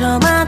저만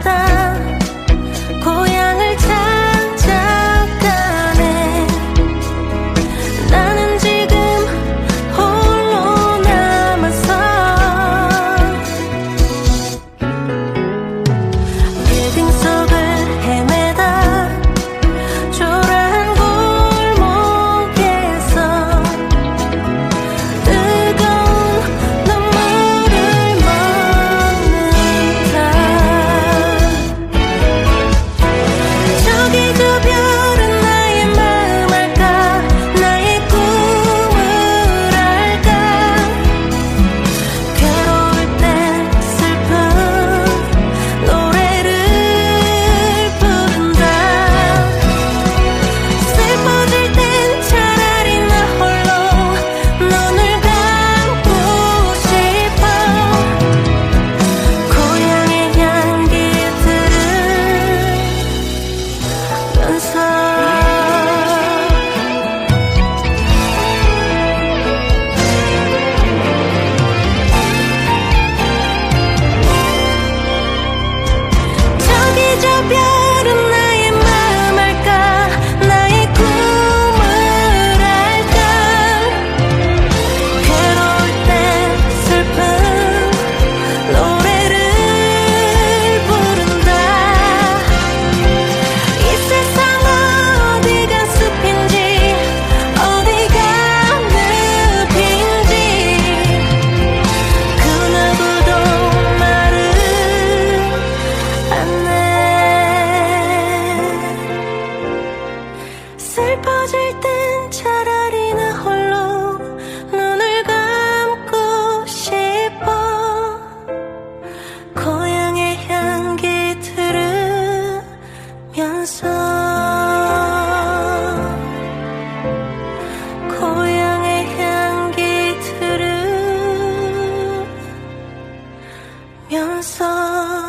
무너질 땐 차라리 나 홀로 눈을 감고 싶어. 고향의 향기 들으면서 고향의 향기 들으면서